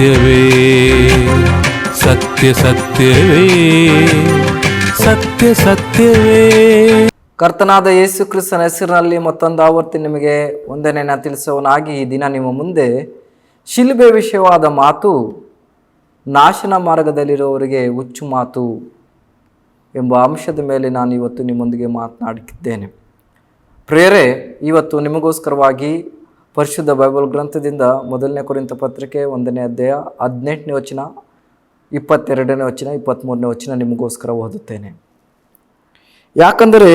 ಸತ್ಯವೇ, ಸತ್ಯ ಸತ್ಯವೇ ಸತ್ಯ ಸತ್ಯವೇ. ಕರ್ತನಾದ ಯೇಸು ಕ್ರಿಸ್ತನ ಹೆಸರಿನಲ್ಲಿ ಮತ್ತೊಂದು ಆವರ್ತಿ ನಿಮಗೆ ವಂದನೆಯನ್ನು ತಿಳಿಸುವನಾಗಿ ಈ ದಿನ ನಿಮ್ಮ ಮುಂದೆ ಶಿಲ್ಬೆ ವಿಷಯವಾದ ಮಾತು, ನಾಶನ ಮಾರ್ಗದಲ್ಲಿರುವವರಿಗೆ ಹುಚ್ಚು ಮಾತು ಎಂಬ ಅಂಶದ ಮೇಲೆ ನಾನು ಇವತ್ತು ನಿಮ್ಮೊಂದಿಗೆ ಮಾತನಾಡುತ್ತಿದ್ದೇನೆ. ಪ್ರೇರೆ ಇವತ್ತು ನಿಮಗೋಸ್ಕರವಾಗಿ ಪರಿಶುದ್ಧ ಬೈಬಲ್ ಗ್ರಂಥದಿಂದ ಮೊದಲನೇ ಕುರಿತ ಪತ್ರಿಕೆ ಒಂದನೇ ಅಧ್ಯಾಯ ಹದಿನೆಂಟನೇ ವಚನ, ಇಪ್ಪತ್ತೆರಡನೇ ವಚನ, ಇಪ್ಪತ್ತ್ಮೂರನೇ ವಚನ ನಿಮಗೋಸ್ಕರ ಓದುತ್ತೇನೆ. ಯಾಕಂದರೆ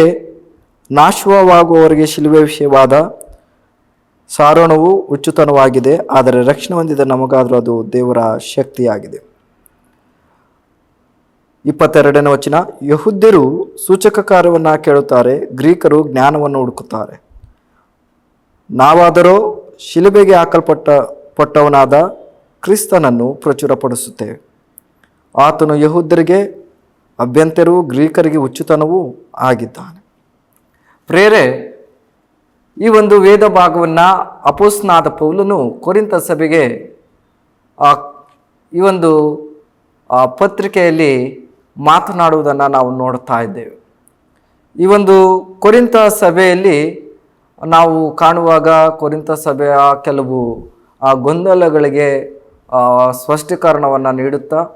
ನಾಶವಾಗುವವರಿಗೆ ಶಿಲುಬೆ ವಿಷಯವಾದ ಸಾರೋಣವು ಉಚ್ಚುತನವಾಗಿದೆ ಆದರೆ ರಕ್ಷಣೆ ಹೊಂದಿದ ನಮಗಾದರೂ ಅದು ದೇವರ ಶಕ್ತಿಯಾಗಿದೆ. ಇಪ್ಪತ್ತೆರಡನೇ ವಚನ, ಯಹುದ್ಯರು ಸೂಚಕ ಕಾರ್ಯವನ್ನು ಕೇಳುತ್ತಾರೆ, ಗ್ರೀಕರು ಜ್ಞಾನವನ್ನು ಹುಡುಕುತ್ತಾರೆ. ನಾವಾದರೋ ಶಿಲುಬೆಗೆ ಹಾಕಲ್ಪಟ್ಟ ಪಟ್ಟವನಾದ ಕ್ರಿಸ್ತನನ್ನು ಪ್ರಚುರಪಡಿಸುತ್ತೇವೆ. ಆತನು ಯಹೂದರಿಗೆ ಅಭ್ಯಂತರವೂ ಗ್ರೀಕರಿಗೆ ಉಚ್ಚುತನವೂ ಆಗಿದ್ದಾನೆ. ಪ್ರೇರೆ, ಈ ಒಂದು ವೇದ ಭಾಗವನ್ನು ಅಪೋಸ್ನಾದ ಪೌಲನು ಕೊರಿಂತ ಸಭೆಗೆ ಈ ಒಂದು ಪತ್ರಿಕೆಯಲ್ಲಿ ಮಾತನಾಡುವುದನ್ನು ನಾವು ನೋಡ್ತಾ ಇದ್ದೇವೆ. ಈ ಒಂದು ಕೊರಿಂತ ಸಭೆಯಲ್ಲಿ ನಾವು ಕಾಣುವಾಗ ಕೊರಿಂತ ಸಭೆಯ ಕೆಲವು ಗೊಂದಲಗಳಿಗೆ ಸ್ಪಷ್ಟೀಕರಣವನ್ನು ನೀಡುತ್ತಾ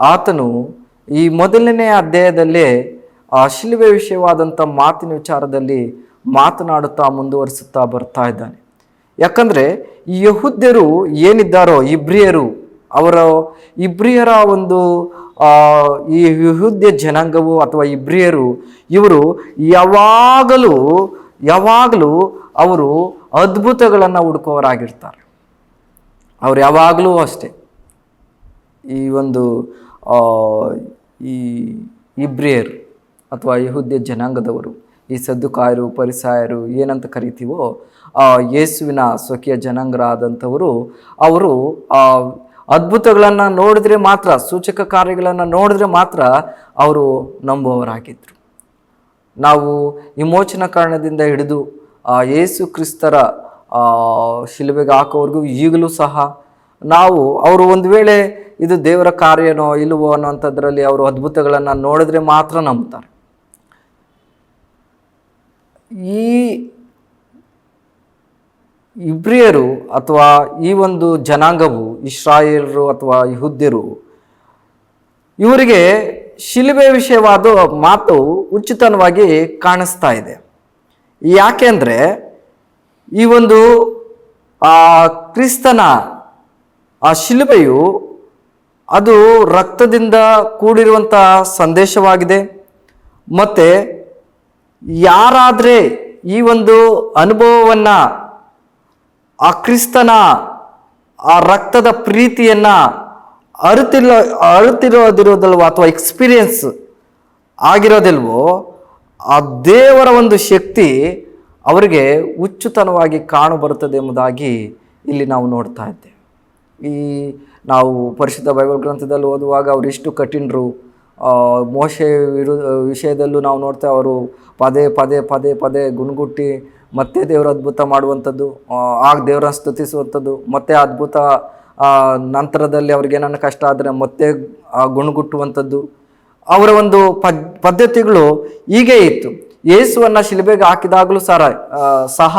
ಆತನು ಈ ಮೊದಲನೇ ಅಧ್ಯಾಯದಲ್ಲಿ, ಆ, ಶಿಲುಬೆ ವಿಷಯವಾದಂಥ ಮಾತಿನ ವಿಚಾರದಲ್ಲಿ ಮಾತನಾಡುತ್ತಾ ಮುಂದುವರಿಸುತ್ತಾ ಬರ್ತಾ ಇದ್ದಾನೆ. ಯಾಕಂದರೆ ಈ ಯಹುದ್ಯರು ಏನಿದ್ದಾರೋ, ಇಬ್ರಿಯರು, ಅವರ ಇಬ್ರಿಯರ ಒಂದು ಈ ಯಹುದ್ಯ ಜನಾಂಗವು ಅಥವಾ ಇಬ್ರಿಯರು, ಇವರು ಯಾವಾಗಲೂ ಯಾವಾಗಲೂ ಅವರು ಅದ್ಭುತಗಳನ್ನು ಹುಡುಕೋರಾಗಿರ್ತಾರೆ ಅವ್ರು ಯಾವಾಗಲೂ ಅಷ್ಟೇ. ಈ ಒಂದು ಈ ಇಬ್ರಿಯರ್ ಅಥವಾ ಯಹುದ್ಯ ಜನಾಂಗದವರು, ಈ ಸದ್ದುಕಾಯರು, ಪರಿಸಾಯರು ಏನಂತ ಕರಿತೀವೋ ಯೇಸುವಿನ ಸ್ವಕೀಯ ಜನಾಂಗರಾದಂಥವರು, ಅವರು ಅದ್ಭುತಗಳನ್ನು ನೋಡಿದ್ರೆ ಮಾತ್ರ, ಸೂಚಕ ಕಾರ್ಯಗಳನ್ನು ನೋಡಿದ್ರೆ ಮಾತ್ರ ಅವರು ನಂಬುವವರಾಗಿದ್ದರು ನಾವು ವಿಮೋಚನ ಕಾರಣದಿಂದ ಹಿಡಿದು ಯೇಸು ಕ್ರಿಸ್ತರ ಶಿಲುಬೆಗೆ ಹಾಕೋವರೆಗೂ ಈಗಲೂ ಸಹ ನಾವು ಅವರು ಒಂದು ವೇಳೆ ಇದು ದೇವರ ಕಾರ್ಯನೋ ಇಲ್ಲವೋ ಅನ್ನೋಂಥದ್ರಲ್ಲಿ ಅವರು ಅದ್ಭುತಗಳನ್ನು ನೋಡಿದ್ರೆ ಮಾತ್ರ ನಂಬ್ತಾರೆ ಈ ಇಬ್ರಿಯರು ಅಥವಾ ಈ ಒಂದು ಜನಾಂಗವು ಇಸ್ರಾಯೇಲರು ಅಥವಾ ಯಹುದ್ಯರು ಇವರಿಗೆ ಶಿಲುಬೆ ವಿಷಯವಾದ ಮಾತು ಉಚಿತವಾಗಿ ಕಾಣಿಸ್ತಾ ಇದೆ. ಯಾಕೆಂದರೆ ಈ ಒಂದು ಕ್ರಿಸ್ತನ, ಆ ಶಿಲುಬೆಯು ಅದು ರಕ್ತದಿಂದ ಕೂಡಿರುವಂಥ ಸಂದೇಶವಾಗಿದೆ. ಮತ್ತು ಯಾರಾದರೆ ಈ ಒಂದು ಅನುಭವವನ್ನು, ಆ ಕ್ರಿಸ್ತನ, ಆ ರಕ್ತದ ಪ್ರೀತಿಯನ್ನು ಅರಿತಿಲ್ಲ ಅರಿತಿರೋದಿರೋದಲ್ವೋ ಅಥವಾ ಎಕ್ಸ್ಪೀರಿಯನ್ಸ್ ಆಗಿರೋದಿಲ್ವೋ ಆ ದೇವರ ಒಂದು ಶಕ್ತಿ ಅವರಿಗೆ ಹುಚ್ಚುತನವಾಗಿ ಕಾಣು ಬರುತ್ತದೆ ಎಂಬುದಾಗಿ ಇಲ್ಲಿ ನಾವು ನೋಡ್ತಾ ಇದ್ದೇವೆ. ಈ ನಾವು ಪರಿಶುದ್ಧ ಬೈಬಲ್ ಗ್ರಂಥದಲ್ಲಿ ಓದುವಾಗ ಅವರು ಎಷ್ಟು ಕಠಿಣರು. ಮೋಶೆ ವಿರು ವಿಷಯದಲ್ಲೂ ನಾವು ನೋಡ್ತೇವೆ ಅವರು ಪದೇ ಪದೇ ಪದೇ ಪದೇ ಗುಣಗುಟ್ಟಿ ಮತ್ತೆ ದೇವರ ಅದ್ಭುತ ಮಾಡುವಂಥದ್ದು ಆ, ದೇವರ ಸ್ತುತಿಸುವಂಥದ್ದು ಮತ್ತೆ ಅದ್ಭುತ ನಂತರದಲ್ಲಿ ಅವ್ರಿಗೆ ಏನನ್ನ ಕಷ್ಟ ಆದರೆ ಮತ್ತೆ ಗುಣಗುಟ್ಟುವಂಥದ್ದು. ಅವರ ಒಂದು ಪದ್ ಪದ್ಧತಿಗಳು ಹೀಗೆ ಇತ್ತು. ಯೇಸುವನ್ನು ಶಿಲುಬೆಗೆ ಹಾಕಿದಾಗಲೂ ಆ, ಸಹ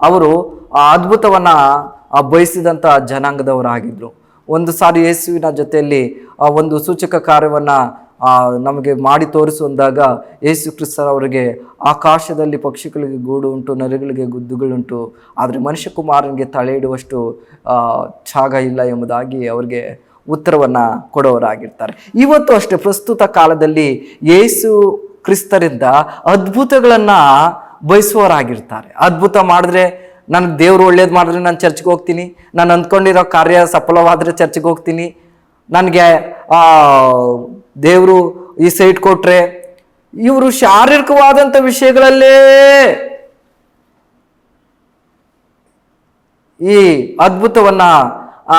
ಅವರು ಆ ಅದ್ಭುತವನ್ನು ಬಯಸಿದಂಥ ಜನಾಂಗದವರಾಗಿದ್ದರು ಒಂದು ಸಾರಿ ಯೇಸುವಿನ ಜೊತೆಯಲ್ಲಿ ಆ ಒಂದು ಸೂಚಕ ಕಾರ್ಯವನ್ನು ನಮಗೆ ಮಾಡಿ ತೋರಿಸುವಂದಾಗ ಯೇಸು ಕ್ರಿಸ್ತರವರಿಗೆ ಆಕಾಶದಲ್ಲಿ ಪಕ್ಷಿಗಳಿಗೆ ಗೂಡು ಉಂಟು ನರಿಗಳಿಗೆ ಗುದ್ದುಗಳುಂಟು, ಆದರೆ ಮನುಷ್ಯಕುಮಾರನಿಗೆ ತಲೆ ಇಡುವಷ್ಟು ಛಾಗ ಇಲ್ಲ ಎಂಬುದಾಗಿ ಅವರಿಗೆ ಉತ್ತರವನ್ನು ಕೊಡೋರಾಗಿರ್ತಾರೆ. ಇವತ್ತು ಅಷ್ಟೇ ಪ್ರಸ್ತುತ ಕಾಲದಲ್ಲಿ ಯೇಸು ಕ್ರಿಸ್ತರಿಂದ ಅದ್ಭುತಗಳನ್ನು ಬಯಸುವವರಾಗಿರ್ತಾರೆ. ಅದ್ಭುತ ಮಾಡಿದ್ರೆ ನನ್ನ ದೇವರು ಒಳ್ಳೇದು ಮಾಡಿದ್ರೆ ನಾನು ಚರ್ಚ್ಗೆ ಹೋಗ್ತೀನಿ, ನಾನು ಅಂದ್ಕೊಂಡಿರೋ ಕಾರ್ಯ ಸಫಲವಾದರೆ ಚರ್ಚ್ಗೆ ಹೋಗ್ತೀನಿ, ನನಗೆ ದೇವರು ಈ ಸೈಟ್ ಕೊಟ್ರೆ ಇವರು ಶಾರೀರಿಕವಾದಂಥ ವಿಷಯಗಳಲ್ಲೇ ಈ ಅದ್ಭುತವನ್ನ ಆ,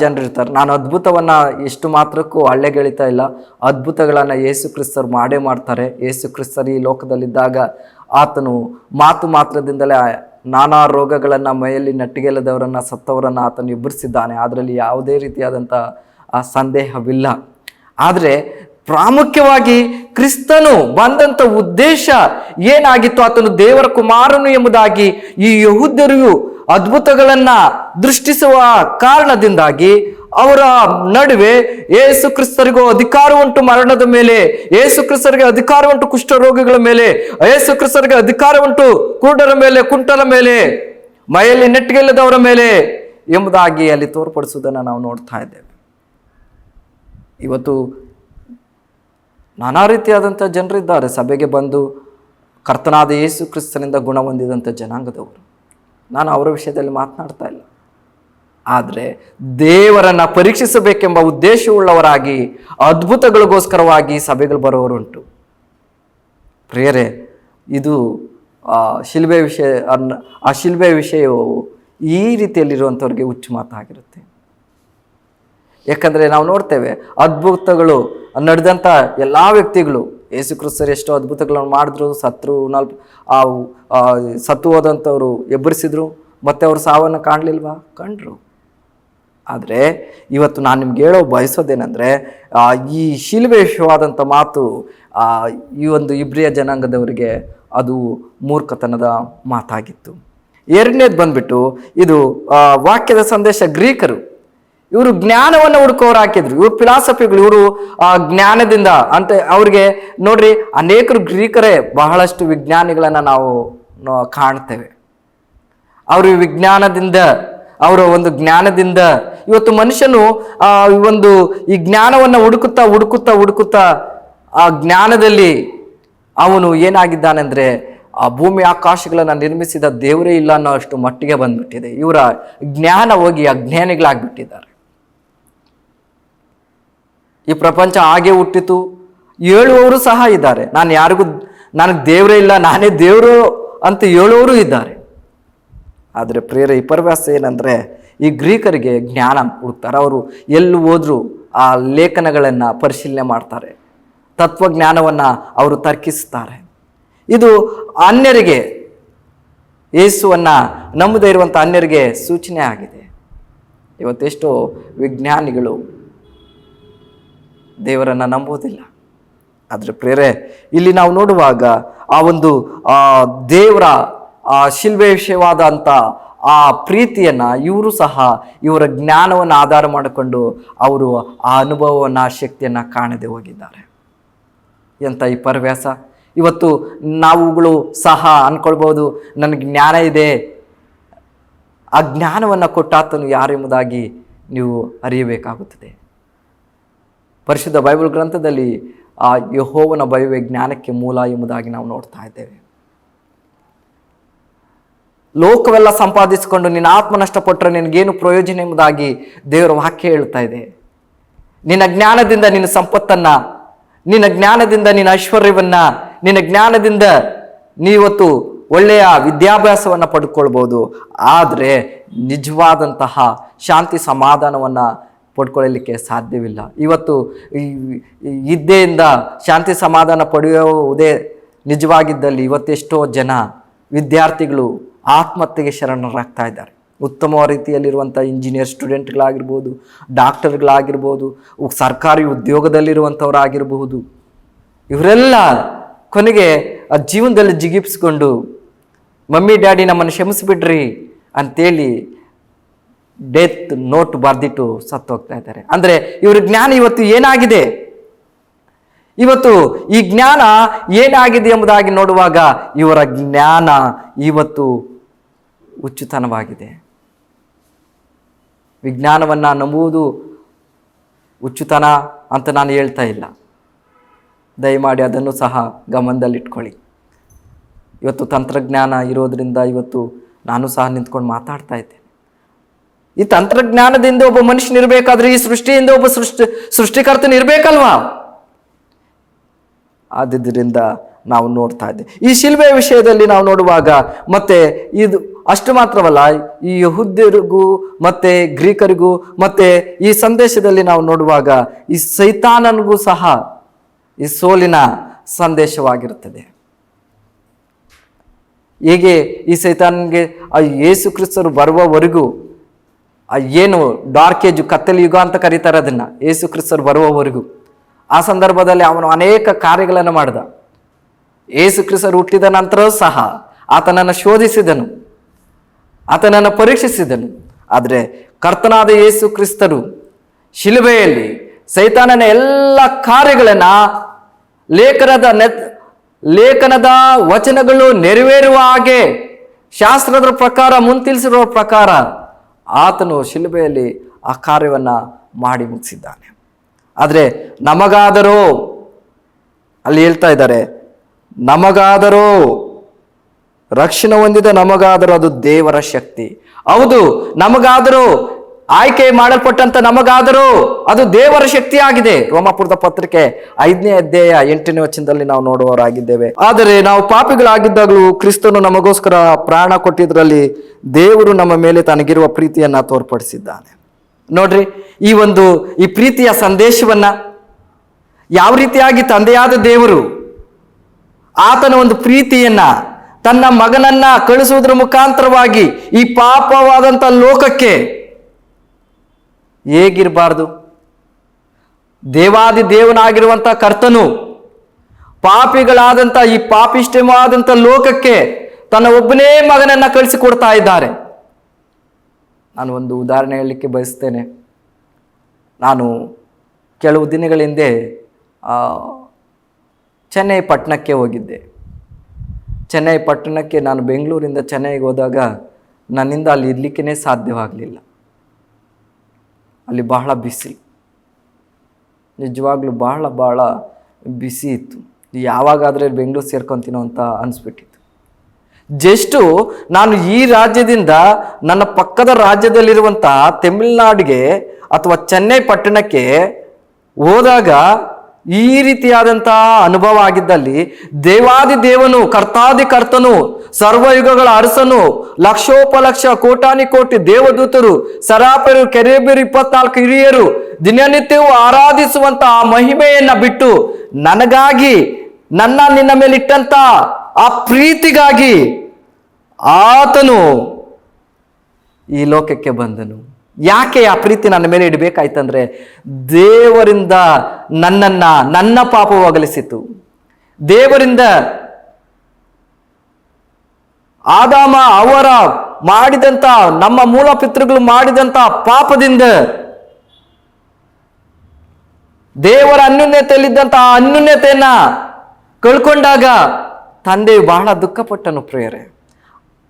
ಜನರಿರ್ತಾರೆ ನಾನು ಅದ್ಭುತವನ್ನ ಎಷ್ಟು ಮಾತ್ರಕ್ಕೂ ಹಳ್ಳೆಗೆಳಿತಾ ಇಲ್ಲ. ಅದ್ಭುತಗಳನ್ನ ಯೇಸು ಕ್ರಿಸ್ತರು ಮಾಡೇ ಮಾಡ್ತಾರೆ. ಯೇಸು ಕ್ರಿಸ್ತರು ಈ ಲೋಕದಲ್ಲಿದ್ದಾಗ ಆತನು ಮಾತು ಮಾತ್ರದಿಂದಲೇ ನಾನಾ ರೋಗಗಳನ್ನ ಮೈಯಲ್ಲಿ ನಟ್ಟಿಗೆಲ್ಲದವರನ್ನ ಸತ್ತವರನ್ನ ಆತನು ಎಬ್ಬರಿಸಿದ್ದಾನೆ. ಅದರಲ್ಲಿ ಯಾವುದೇ ರೀತಿಯಾದಂಥ ಆ ಸಂದೇಹವಿಲ್ಲ. ಆದರೆ ಪ್ರಾಮುಖ್ಯವಾಗಿ ಕ್ರಿಸ್ತನು ಬಂದಂತ ಉದ್ದೇಶ ಏನಾಗಿತ್ತು? ಆತನು ದೇವರ ಕುಮಾರನು ಎಂಬುದಾಗಿ ಈ ಯಹೂದ್ಯರಿಗೂ ಅದ್ಭುತಗಳನ್ನು ದೃಷ್ಟಿಸುವ ಕಾರಣದಿಂದಾಗಿ ಅವರ ನಡುವೆ ಏಸು ಕ್ರಿಸ್ತರಿಗೂ ಅಧಿಕಾರ ಉಂಟು ಮರಣದ ಮೇಲೆ, ಏಸು ಕ್ರಿಸ್ತರಿಗೆ ಅಧಿಕಾರ ಉಂಟು ಕುಷ್ಠರೋಗಿಗಳ ಮೇಲೆ, ಏಸು ಕ್ರಿಸ್ತರಿಗೆ ಅಧಿಕಾರ ಉಂಟು ಕುರುಡರ ಮೇಲೆ ಕುಂಟರ ಮೇಲೆ, ಮೈಯಲ್ಲಿ ನೆಟ್ಟಿಗೆಲ್ಲದವರ ಮೇಲೆ ಎಂಬುದಾಗಿ ಅಲ್ಲಿ ತೋರ್ಪಡಿಸುವುದನ್ನು ನಾವು ನೋಡ್ತಾ ಇದ್ದೇವೆ. ಇವತ್ತು ನಾನಾ ರೀತಿಯಾದಂಥ ಜನರಿದ್ದಾರೆ. ಸಭೆಗೆ ಬಂದು ಕರ್ತನಾದ ಯೇಸು ಕ್ರಿಸ್ತನಿಂದ ಗುಣ ಹೊಂದಿದಂಥ ಜನಾಂಗದವರು. ನಾನು ಅವರ ವಿಷಯದಲ್ಲಿ ಮಾತನಾಡ್ತಾ ಇಲ್ಲ. ಆದರೆ ದೇವರನ್ನು ಪರೀಕ್ಷಿಸಬೇಕೆಂಬ ಉದ್ದೇಶವುಳ್ಳವರಾಗಿ, ಅದ್ಭುತಗಳಿಗೋಸ್ಕರವಾಗಿ ಸಭೆಗಳು ಬರೋರುಂಟು ಪ್ರಿಯರೇ, ಇದು ಶಿಲ್ಬೆ ವಿಷಯ ಆ ಶಿಲ್ಬೆ ವಿಷಯವು ಈ ರೀತಿಯಲ್ಲಿರುವಂಥವ್ರಿಗೆ ಹುಚ್ಚು ಮಾತಾಗಿರುತ್ತೆ. ಯಾಕಂದರೆ ನಾವು ನೋಡ್ತೇವೆ ಅದ್ಭುತಗಳು ನಡೆದಂಥ ಎಲ್ಲ ವ್ಯಕ್ತಿಗಳು. ಯೇಸು ಕ್ರಿಸ್ತರು ಎಷ್ಟೋ ಅದ್ಭುತಗಳನ್ನು ಮಾಡಿದ್ರು, ಸತ್ರು ನಾಲ್ಕು ಆ ಸತ್ತು ಹೋದಂಥವ್ರು ಎಬ್ಬರಿಸಿದ್ರು, ಮತ್ತೆ ಅವರು ಸಾವನ್ನು ಕಾಣಲಿಲ್ವಾ? ಕಂಡ್ರು. ಆದರೆ ಇವತ್ತು ನಾನು ನಿಮ್ಗೆ ಹೇಳೋ ಬಯಸೋದೇನೆಂದರೆ ಈ ಶಿಲ್ಬೆ ವಿಷಯವಾದಂಥ ಮಾತು ಈ ಒಂದು ಇಬ್ರಿಯ ಜನಾಂಗದವರಿಗೆ ಅದು ಮೂರ್ಖತನದ ಮಾತಾಗಿತ್ತು. ಎರಡನೇದು ಬಂದ್ಬಿಟ್ಟು ಇದು ವಾಕ್ಯದ ಸಂದೇಶ ಗ್ರೀಕರು. ಇವರು ಜ್ಞಾನವನ್ನು ಹುಡುಕೋರು ಹಾಕಿದ್ರು. ಇವರು ಫಿಲಾಸಫಿಗಳು ಇವರು, ಆ, ಜ್ಞಾನದಿಂದ ಅಂತ ಅವ್ರಿಗೆ ನೋಡ್ರಿ ಅನೇಕರು ಗ್ರೀಕರೇ ಬಹಳಷ್ಟು ವಿಜ್ಞಾನಿಗಳನ್ನ ನಾವು ಕಾಣ್ತೇವೆ. ಅವರು ವಿಜ್ಞಾನದಿಂದ, ಅವರ ಒಂದು ಜ್ಞಾನದಿಂದ ಇವತ್ತು ಮನುಷ್ಯನು, ಆ ಒಂದು, ಈ ಜ್ಞಾನವನ್ನು ಹುಡುಕುತ್ತಾ ಹುಡುಕುತ್ತಾ ಹುಡುಕುತ್ತಾ, ಆ ಜ್ಞಾನದಲ್ಲಿ ಅವನು ಏನಾಗಿದ್ದಾನೆಂದ್ರೆ ಆ ಭೂಮಿ ಆಕಾಶಗಳನ್ನು ನಿರ್ಮಿಸಿದ ದೇವರೇ ಇಲ್ಲ ಅನ್ನೋ ಅಷ್ಟು ಮಟ್ಟಿಗೆ ಬಂದ್ಬಿಟ್ಟಿದೆ. ಇವರ ಜ್ಞಾನ ಹೋಗಿ ಅಜ್ಞಾನಿಗಳಾಗ್ಬಿಟ್ಟಿದ್ದಾರೆ. ಈ ಪ್ರಪಂಚ ಹಾಗೆ ಹುಟ್ಟಿತು. ಹೇಳುವವರು ಸಹ ಇದ್ದಾರೆ. ನಾನು ಯಾರಿಗೂ ನನಗೆ ದೇವರೇ ಇಲ್ಲ, ನಾನೇ ದೇವರು ಅಂತ ಹೇಳುವವರು ಇದ್ದಾರೆ. ಆದರೆ ಪ್ರೇರ ವಿಪರ್ಯಾಸ ಏನಂದರೆ ಈ ಗ್ರೀಕರಿಗೆ ಜ್ಞಾನ ಹುಡುಕ್ತಾರೆ. ಅವರು ಎಲ್ಲಿ ಹೋದರೂ ಆ ಲೇಖನಗಳನ್ನು ಪರಿಶೀಲನೆ ಮಾಡ್ತಾರೆ. ತತ್ವಜ್ಞಾನವನ್ನು ಅವರು ತರ್ಕಿಸ್ತಾರೆ. ಇದು ಅನ್ಯರಿಗೆ, ಯೇಸುವನ್ನು ನಂಬದೇ ಇರುವಂಥ ಅನ್ಯರಿಗೆ ಸೂಚನೆ ಆಗಿದೆ. ಇವತ್ತೆಷ್ಟೋ ವಿಜ್ಞಾನಿಗಳು ದೇವರನ್ನು ನಂಬೋದಿಲ್ಲ ಆದರೆ ಪ್ರೇರೆ, ಇಲ್ಲಿ ನಾವು ನೋಡುವಾಗ ಆ ಒಂದು ದೇವರ, ಆ ಶಿಲ್ಬೆ ವಿಷಯವಾದಂಥ ಆ ಪ್ರೀತಿಯನ್ನು ಇವರು ಸಹ ಇವರ ಜ್ಞಾನವನ್ನು ಆಧಾರ ಮಾಡಿಕೊಂಡು ಅವರು ಆ ಅನುಭವವನ್ನು, ಆ ಶಕ್ತಿಯನ್ನು ಕಾಣದೆ ಹೋಗಿದ್ದಾರೆ. ಎಂಥ ಈ ಪರ್ವ್ಯಾಸ? ಇವತ್ತು ನಾವುಗಳು ಸಹ ಅಂದ್ಕೊಳ್ಬೋದು ನನಗೆ ಜ್ಞಾನ ಇದೆ. ಆ ಜ್ಞಾನವನ್ನು ಕೊಟ್ಟಾತನು ಯಾರೆಂಬುದಾಗಿ ನೀವು ಅರಿಯಬೇಕಾಗುತ್ತದೆ. ಪರಿಶುದ್ಧ ಬೈಬಲ್ ಗ್ರಂಥದಲ್ಲಿ ಆ ಯಹೋವನ ಭಯವೇ ಜ್ಞಾನಕ್ಕೆ ಮೂಲ ಎಂಬುದಾಗಿ ನಾವು ನೋಡ್ತಾ ಇದ್ದೇವೆ. ಲೋಕವೆಲ್ಲ ಸಂಪಾದಿಸಿಕೊಂಡು ನಿನ್ನ ಆತ್ಮ ನಷ್ಟಪಟ್ಟರೆ ನಿನಗೇನು ಪ್ರಯೋಜನ ಎಂಬುದಾಗಿ ದೇವರ ವಾಕ್ಯ ಹೇಳ್ತಾ ಇದೆ. ನಿನ್ನ ಜ್ಞಾನದಿಂದ ನಿನ್ನ ಸಂಪತ್ತನ್ನ, ನಿನ್ನ ಜ್ಞಾನದಿಂದ ನಿನ್ನ ಐಶ್ವರ್ಯವನ್ನ, ನಿನ್ನ ಜ್ಞಾನದಿಂದ ನೀವತ್ತು ಒಳ್ಳೆಯ ವಿದ್ಯಾಭ್ಯಾಸವನ್ನು ಪಡ್ಕೊಳ್ಬೋದು. ಆದರೆ ನಿಜವಾದಂತಹ ಶಾಂತಿ ಸಮಾಧಾನವನ್ನು ಪಡ್ಕೊಳ್ಳಲಿಕ್ಕೆ ಸಾಧ್ಯವಿಲ್ಲ. ಇವತ್ತು ಇದ್ದೆಯಿಂದ ಶಾಂತಿ ಸಮಾಧಾನ ಪಡೆಯುವುದೇ ನಿಜವಾಗಿದ್ದಲ್ಲಿ ಇವತ್ತೆಷ್ಟೋ ಜನ ವಿದ್ಯಾರ್ಥಿಗಳು ಆತ್ಮಹತ್ಯೆಗೆ ಶರಣರಾಗ್ತಾ ಇದ್ದಾರೆ. ಉತ್ತಮ ರೀತಿಯಲ್ಲಿರುವಂಥ ಇಂಜಿನಿಯರ್ ಸ್ಟೂಡೆಂಟ್ಗಳಾಗಿರ್ಬೋದು ಡಾಕ್ಟರ್ಗಳಾಗಿರ್ಬೋದು ಸರ್ಕಾರಿ ಉದ್ಯೋಗದಲ್ಲಿರುವಂಥವರಾಗಿರಬಹುದು. ಇವರೆಲ್ಲ ಕೊನೆಗೆ ಆ ಜೀವನದಲ್ಲಿ ಜಿಗಿಪ್ಸ್ಕೊಂಡು, ಮಮ್ಮಿ, ಡ್ಯಾಡಿ ನಮ್ಮನ್ನು ಕ್ಷಮಿಸಿಬಿಡ್ರಿ ಅಂತೇಳಿ ಡೆತ್ ನೋಟ್ ಬರೆದಿಟ್ಟು ಸತ್ತು ಹೋಗ್ತಾ ಇದ್ದಾರೆ. ಅಂದರೆ ಇವ್ರ ಜ್ಞಾನ ಇವತ್ತು ಏನಾಗಿದೆ? ಇವತ್ತು ಈ ಜ್ಞಾನ ಏನಾಗಿದೆ ಎಂಬುದಾಗಿ ನೋಡುವಾಗ ಇವರ ಜ್ಞಾನ ಇವತ್ತು ಹುಚ್ಚುತನವಾಗಿದೆ ವಿಜ್ಞಾನವನ್ನು ನಂಬುವುದು ಹುಚ್ಚುತನ ಅಂತ ನಾನು ಹೇಳ್ತಾ ಇಲ್ಲ. ದಯಮಾಡಿ ಅದನ್ನು ಸಹ ಗಮನದಲ್ಲಿಟ್ಕೊಳ್ಳಿ. ಇವತ್ತು ತಂತ್ರಜ್ಞಾನ ಇರೋದರಿಂದ ಇವತ್ತು ನಾನು ಸಹ ನಿಂತ್ಕೊಂಡು ಮಾತಾಡ್ತಾ ಇದ್ದೇನೆ ಈ ತಂತ್ರಜ್ಞಾನದಿಂದ ಒಬ್ಬ ಮನುಷ್ಯನಿರ್ಬೇಕಾದ್ರೆ ಈ ಸೃಷ್ಟಿಯಿಂದ ಒಬ್ಬ ಸೃಷ್ಟಿ ಸೃಷ್ಟಿಕರ್ತನ ಇರಬೇಕಲ್ವಾ ಆದ್ದರಿಂದ ನಾವು ನೋಡ್ತಾ ಇದ್ದೆ. ಈ ಶಿಲ್ಬೆಯ ವಿಷಯದಲ್ಲಿ ನಾವು ನೋಡುವಾಗ ಮತ್ತೆ ಇದು ಅಷ್ಟು ಮಾತ್ರವಲ್ಲ, ಈ ಯಹುದ್ಯರಿಗೂ ಮತ್ತೆ ಗ್ರೀಕರಿಗೂ ಮತ್ತೆ ಈ ಸಂದೇಶದಲ್ಲಿ ನಾವು ನೋಡುವಾಗ ಈ ಸೈತಾನನಿಗೂ ಸಹ ಈ ಸೋಲಿನ ಸಂದೇಶವಾಗಿರುತ್ತದೆ. ಹೇಗೆ ಈ ಸೈತಾನನ್ಗೆ, ಆ ಯೇಸು ಕ್ರಿಸ್ತರು ಬರುವವರೆಗೂ ಏನು ಡಾರ್ಕ್ ಏಜ್ ಕತ್ತಲ ಯುಗ ಅಂತ ಕರೀತಾರೆ ಅದನ್ನು. ಯೇಸು ಕ್ರಿಸ್ತರು ಬರುವವರೆಗೂ. ಆ ಸಂದರ್ಭದಲ್ಲಿ ಅವನು ಅನೇಕ ಕಾರ್ಯಗಳನ್ನು ಮಾಡಿದ. ಯೇಸು ಕ್ರಿಸ್ತರು ಹುಟ್ಟಿದ ನಂತರ ಸಹ ಆತನನ್ನು ಶೋಧಿಸಿದನು. ಆತನನ್ನು ಪರೀಕ್ಷಿಸಿದನು. ಆದರೆ ಕರ್ತನಾದ ಯೇಸು ಕ್ರಿಸ್ತರು ಶಿಲುಬೆಯಲ್ಲಿ ಸೈತಾನನ ಎಲ್ಲ ಕಾರ್ಯಗಳನ್ನು ಲೇಖನದ ನೆತ್, ಲೇಖನದ ವಚನಗಳು ನೆರವೇರುವ ಹಾಗೆ ಶಾಸ್ತ್ರದ ಪ್ರಕಾರ ಮುಂತಿಳಿಸಿರುವ ಪ್ರಕಾರ ಆತನು ಶಿಲುಬೆಯಲ್ಲಿ ಆ ಕಾರ್ಯವನ್ನು ಮಾಡಿ ಮುಗಿಸಿದ್ದಾನೆ. ಆದರೆ ನಮಗಾದರೂ, ಅಲ್ಲಿ ಹೇಳ್ತಾ ಇದ್ದಾರೆ, ನಮಗಾದರೂ, ರಕ್ಷಣೆ ಹೊಂದಿದ ನಮಗಾದರೂ ಅದು ದೇವರ ಶಕ್ತಿ. ಹೌದು, ನಮಗಾದರೂ ಆಯ್ಕೆ ಮಾಡಲ್ಪಟ್ಟಂತ ನಮಗಾದರೂ ಅದು ದೇವರ ಶಕ್ತಿಯಾಗಿದೆ. ರೋಮಾಪುರದ ಪತ್ರಿಕೆ ಐದನೇ ಅಧ್ಯಾಯ ಎಂಟನೇ ವಚನದಲ್ಲಿ ನಾವು ನೋಡುವವರಾಗಿದ್ದೇವೆ. ಆದರೆ ನಾವು ಪಾಪಿಗಳಾಗಿದ್ದಾಗಲೂ ಕ್ರಿಸ್ತನು ನಮಗೋಸ್ಕರ ಪ್ರಾಣ ಕೊಟ್ಟಿದ್ರಲ್ಲಿ ದೇವರು ನಮ್ಮ ಮೇಲೆ ತನಗಿರುವ ಪ್ರೀತಿಯನ್ನ ತೋರ್ಪಡಿಸಿದ್ದಾನೆ. ನೋಡ್ರಿ, ಈ ಒಂದು, ಈ ಪ್ರೀತಿಯ ಸಂದೇಶವನ್ನ ಯಾವ ರೀತಿಯಾಗಿ ತಂದೆಯಾದ ದೇವರು ಆತನ ಒಂದು ಪ್ರೀತಿಯನ್ನ ತನ್ನ ಮಗನನ್ನ ಕಳಿಸುವುದರ ಮುಖಾಂತರವಾಗಿ ಈ ಪಾಪವಾದಂಥ ಲೋಕಕ್ಕೆ ಹೇಗಿರಬಾರ್ದು? ದೇವಾದಿ ದೇವನಾಗಿರುವಂಥ ಕರ್ತನು ಪಾಪಿಗಳಾದಂಥ ಈ ಪಾಪಿಷ್ಟವಾದಂಥ ಲೋಕಕ್ಕೆ ತನ್ನ ಒಬ್ಬನೇ ಮಗನನ್ನ ಕಳಿಸಿಕೊಡ್ತಾ ಇದ್ದಾರೆ. ನಾನು ಒಂದು ಉದಾಹರಣೆ ಹೇಳಲಿಕ್ಕೆ ಬಯಸ್ತೇನೆ. ನಾನು ಕೆಲವು ದಿನಗಳ ಹಿಂದೆ ಚೆನ್ನೈ ಪಟ್ಟಣಕ್ಕೆ ಹೋಗಿದ್ದೆ. ಚೆನ್ನೈ ಪಟ್ಟಣಕ್ಕೆ ನಾನು ಬೆಂಗಳೂರಿಂದ ಚೆನ್ನೈಗೆ ಹೋದಾಗ ನನ್ನಿಂದ ಅಲ್ಲಿ ಇರಲಿಕ್ಕೇ ಸಾಧ್ಯವಾಗಲಿಲ್ಲ. ಅಲ್ಲಿ ಬಹಳ ಬಿಸಿ ನಿಜವಾಗ್ಲೂ ಬಹಳ ಬಹಳ ಬಿಸಿ ಇತ್ತು. ಯಾವಾಗಾದರೆ ಬೆಂಗಳೂರು ಸೇರ್ಕೊತೀನೋ ಅಂತ ಅನಿಸ್ಬಿಟ್ಟಿತ್ತು. ಜಸ್ಟು ನಾನು ಈ ರಾಜ್ಯದಿಂದ ನನ್ನ ಪಕ್ಕದ ರಾಜ್ಯದಲ್ಲಿರುವಂಥ ತಮಿಳ್ನಾಡಿಗೆ ಅಥವಾ ಚೆನ್ನೈ ಪಟ್ಟಣಕ್ಕೆ ಹೋದಾಗ ಈ ರೀತಿಯಾದಂತಹ ಅನುಭವ ಆಗಿದ್ದಲ್ಲಿ ದೇವಾದಿ ದೇವನು, ಕರ್ತಾದಿ ಕರ್ತನು, ಸರ್ವಯುಗಗಳ ಅರಸನು, ಲಕ್ಷೋಪಲಕ್ಷ ಕೋಟಾನಿ ಕೋಟಿ ದೇವದೂತರು, ಸರಾಪರು, ಕೆರೆಬೇರು ಇಪ್ಪತ್ನಾಲ್ಕು ಹಿರಿಯರು ದಿನನಿತ್ಯವೂ ಆರಾಧಿಸುವಂತ ಆ ಮಹಿಮೆಯನ್ನ ಬಿಟ್ಟು ನನಗಾಗಿ ನನ್ನ ನಿನ್ನ ಮೇಲೆ ಇಟ್ಟಂತ ಆ ಪ್ರೀತಿಗಾಗಿ ಆತನು ಈ ಲೋಕಕ್ಕೆ ಬಂದನು. ಯಾಕೆ ಆ ಪ್ರೀತಿ ನನ್ನ ಮೇಲೆ ಇಡಬೇಕಾಯ್ತಂದ್ರೆ ದೇವರಿಂದ ನನ್ನನ್ನ ನನ್ನ ಪಾಪ ಒಗಲಿಸಿತು ದೇವರಿಂದ ಆದಾಮ ಅವರ ಮಾಡಿದಂತ ನಮ್ಮ ಮೂಲ ಪಿತೃಗಳು ಮಾಡಿದಂತ ಪಾಪದಿಂದ ದೇವರ ಅನ್ಯೂನ್ಯತೆಯಲ್ಲಿದ್ದಂತ ಆ ಅನ್ಯೂನ್ಯತೆಯನ್ನ ಕಳ್ಕೊಂಡಾಗ ತಂದೆಯು ಬಹಳ ದುಃಖಪಟ್ಟನು ಪ್ರಿಯರೇ.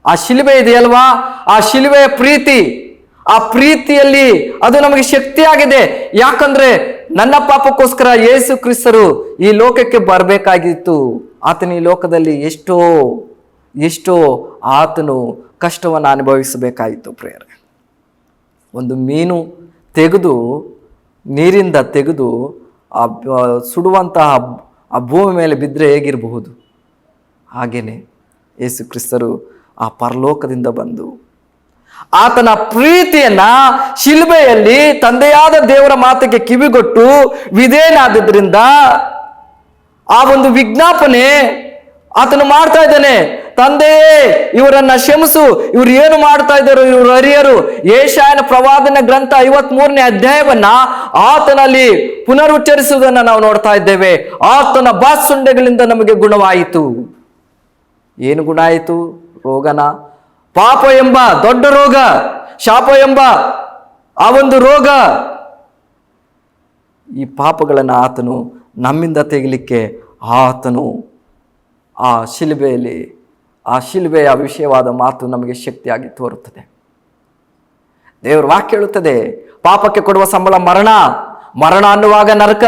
ಆ ಶಿಲುಬೆ ಇದೆಯಲ್ವಾ? ಆ ಶಿಲುಬೆಯ ಪ್ರೀತಿ ಆ ಪ್ರೀತಿಯಲ್ಲಿ ಅದು ನಮಗೆ ಶಕ್ತಿಯಾಗಿದೆ. ಯಾಕಂದ್ರೆ ನನ್ನ ಪಾಪಕ್ಕೋಸ್ಕರ ಯೇಸು ಕ್ರಿಸ್ತರು ಈ ಲೋಕಕ್ಕೆ ಬರಬೇಕಾಗಿತ್ತು. ಆತನ ಈ ಲೋಕದಲ್ಲಿ ಎಷ್ಟೋ ಎಷ್ಟೋ ಆತನು ಕಷ್ಟವನ್ನು ಅನುಭವಿಸಬೇಕಾಯಿತು ಪ್ರೇಯರ್. ಒಂದು ಮೀನು ತೆಗೆದು, ನೀರಿಂದ ತೆಗೆದು, ಆ ಸುಡುವಂತಹ ಆ ಭೂಮಿ ಮೇಲೆ ಬಿದ್ದರೆ ಹೇಗಿರಬಹುದು? ಹಾಗೆಯೇ ಯೇಸು ಕ್ರಿಸ್ತರು ಆ ಪರಲೋಕದಿಂದ ಬಂದು ಆತನ ಪ್ರೀತಿಯನ್ನ ಶಿಲ್ಬೆಯಲ್ಲಿ ತಂದೆಯಾದ ದೇವರ ಮಾತಿಗೆ ಕಿವಿಗೊಟ್ಟು ವಿಧೇಯನಾದದ್ರಿಂದ ಆ ಒಂದು ವಿಜ್ಞಾಪನೆ ಆತನು ಮಾಡ್ತಾ ಇದ್ದಾನೆ. ತಂದೆಯೇ ಇವರನ್ನ ಕ್ಷಮಿಸು. ಇವ್ರು ಏನು ಮಾಡ್ತಾ ಇದ್ದಾರೆ ಇವರು ಹರಿಯರು ಏಷಾಯನ ಪ್ರವಾದನ ಗ್ರಂಥ ಐವತ್ ಮೂರನೇ ಅಧ್ಯಾಯವನ್ನ ಆತನಲ್ಲಿ ಪುನರುಚ್ಚರಿಸುವುದನ್ನ ನಾವು ನೋಡ್ತಾ ಇದ್ದೇವೆ. ಆತನ ಬಾಸುಂಡೆಗಳಿಂದ ನಮಗೆ ಗುಣವಾಯಿತು. ಏನು ಗುಣ ಆಯಿತು? ರೋಗನ? ಪಾಪ ಎಂಬ ದೊಡ್ಡ ರೋಗ, ಶಾಪ ಎಂಬ ಆ ಒಂದು ರೋಗ, ಈ ಪಾಪಗಳನ್ನು ಆತನು ನಮ್ಮಿಂದ ತೆಗಿಲಿಕ್ಕೆ ಆತನು ಆ ಶಿಲುಬೆಯಲ್ಲಿ, ಆ ಶಿಲುಬೆಯ ವಿಷಯವಾದ ಮಾತು ನಮಗೆ ಶಕ್ತಿಯಾಗಿ ತೋರುತ್ತದೆ. ದೇವರ ವಾಕ್ಯ ಹೇಳುತ್ತದೆ, ಪಾಪಕ್ಕೆ ಕೊಡುವ ಸಂಬಳ ಮರಣ ಮರಣ ಅನ್ನುವಾಗ ನರಕ.